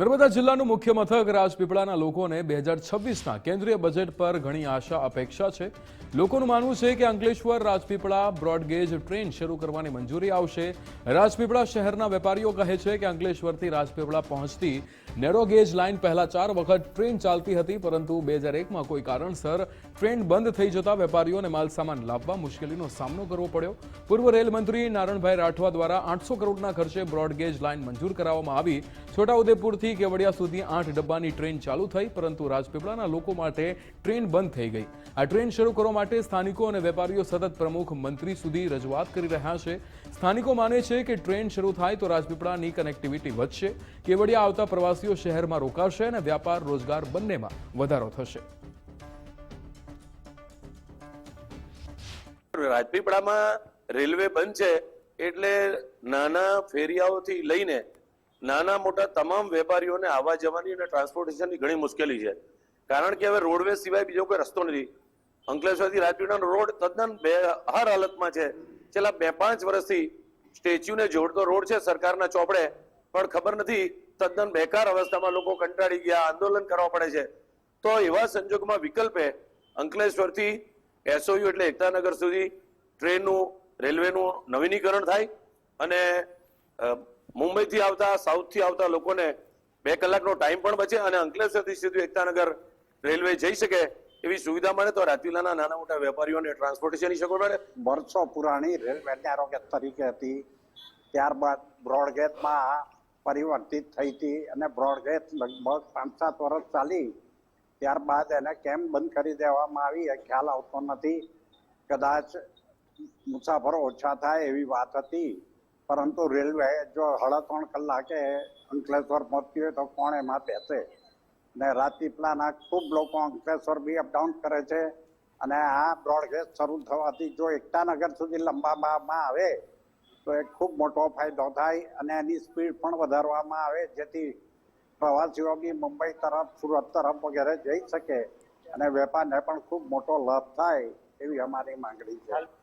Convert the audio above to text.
નર્મદા જિલ્લાનું મુખ્ય મથક રાજપીપળાના લોકોને બે હજાર છવ્વીસના કેન્દ્રીય બજેટ પર ઘણી આશા અપેક્ષા છે. લોકોનું માનવું છે કે અંકલેશ્વર રાજપીપળા બ્રોડગેજ ટ્રેન શરૂ કરવાની મંજૂરી આવશે. રાજપીપળા શહેરના વેપારીઓ કહે છે કે અંકલેશ્વરથી રાજપીપળા પહોંચતી નેરોગેજ લાઇન પહેલા ચાર વખત ટ્રેન ચાલતી હતી, પરંતુ બે હજાર એકમાં કોઈ કારણસર ટ્રેન બંધ થઈ જતા વેપારીઓને માલસામાન લાવવા મુશ્કેલીનો સામનો કરવો પડ્યો. પૂર્વ રેલ મંત્રી નારણભાઈ રાઠવા દ્વારા આઠસો કરોડના ખર્ચે બ્રોડગેજ લાઇન મંજૂર કરાવવામાં આવી. છોટાઉદેપુરથી કેવડિયા સુધી આઠ ડબ્બાની ટ્રેન ચાલુ થઈ, પરંતુ રાજપીપળાના લોકો માટે ટ્રેન બંધ થઈ ગઈ. આ ટ્રેન શરૂ કરવા માટે સ્થાનિકો અને વેપારીઓ સતત પ્રમુખ મંત્રી સુધી રજૂઆત કરી રહ્યા છે. સ્થાનિકો માને છે કે ટ્રેન શરૂ થાય તો રાજપીપળાની કનેક્ટિવિટી વધશે, કેવડિયા આવતા પ્રવાસીઓ શહેરમાં રોકાશે અને વ્યાપાર રોજગાર બંનેમાં વધારો થશે. રાજપીપળામાં રેલવે બંધ છે, એટલે નાના ફેરિયાઓથી લઈને નાના મોટા તમામ વેપારીઓને આવવા જવાની અને ટ્રાન્સપોર્ટેશનની ઘણી મુશ્કેલી છે. કારણ કે હવે રોડવે સિવાય બીજો કોઈ રસ્તો નથી. અંકલેશ્વરથી રાજપીપળાનો રોડ તદ્દન બે હર હાલતમાં છે. છેલ્લા બે પાંચ વર્ષથી સ્ટેચ્યુને જોડતો રોડ છે સરકારના ચોપડે. પણ ખબર નથી તદ્દન બેકાર અવસ્થામાં લોકો કંટાળી ગયા, આંદોલન કરવા પડે છે. તો એવા સંજોગમાં વિકલ્પે અંકલેશ્વરથી એસઓયુ એટલે એકતાનગર સુધી ટ્રેનનું, રેલવેનું નવીનીકરણ થાય અને મુંબઈથી આવતા, સાઉથથી આવતા લોકોને બે કલાકનો ટાઈમ પણ બચે અને અંકલેશ્વરથી સીધું એકતાનગર રેલવે જઈ શકે એવી સુવિધા મળે તો રાતીલાના નાના મોટા વેપારીઓને ટ્રાન્સપોર્ટેશનની સગવડ મળે. વર્ષો પુરાણી રેલવે આરોગ્ય તરીકે હતી. ત્યારબાદ બ્રોડગેજમાં પરિવર્તિત થઈ હતી અને બ્રોડગેજ લગભગ પાંચ સાત વર્ષ ચાલી. ત્યારબાદ એને કેમ બંધ કરી દેવામાં આવી એ ખ્યાલ આવતો નથી. કદાચ મુસાફરો ઓછા થાય એવી વાત હતી. પરંતુ રેલવે જો સાડા ત્રણ કલાકે અંકલેશ્વર પહોંચતી હોય તો કોણ એમાં બેસે? ને રાજપીપળાના ખૂબ લોકો અંકલેશ્વર બી અપડાઉન કરે છે અને આ બ્રોડગેજ શરૂ થવાથી જો એકતાનગર સુધી લંબાવવામાં આવે, તો એક ખૂબ મોટો ફાયદો થાય અને એની સ્પીડ પણ વધારવામાં આવે, જેથી પ્રવાસીઓ બી મુંબઈ તરફ, સુરત તરફ વગેરે જઈ શકે અને વેપારને પણ ખૂબ મોટો લાભ થાય એવી અમારી માંગણી છે.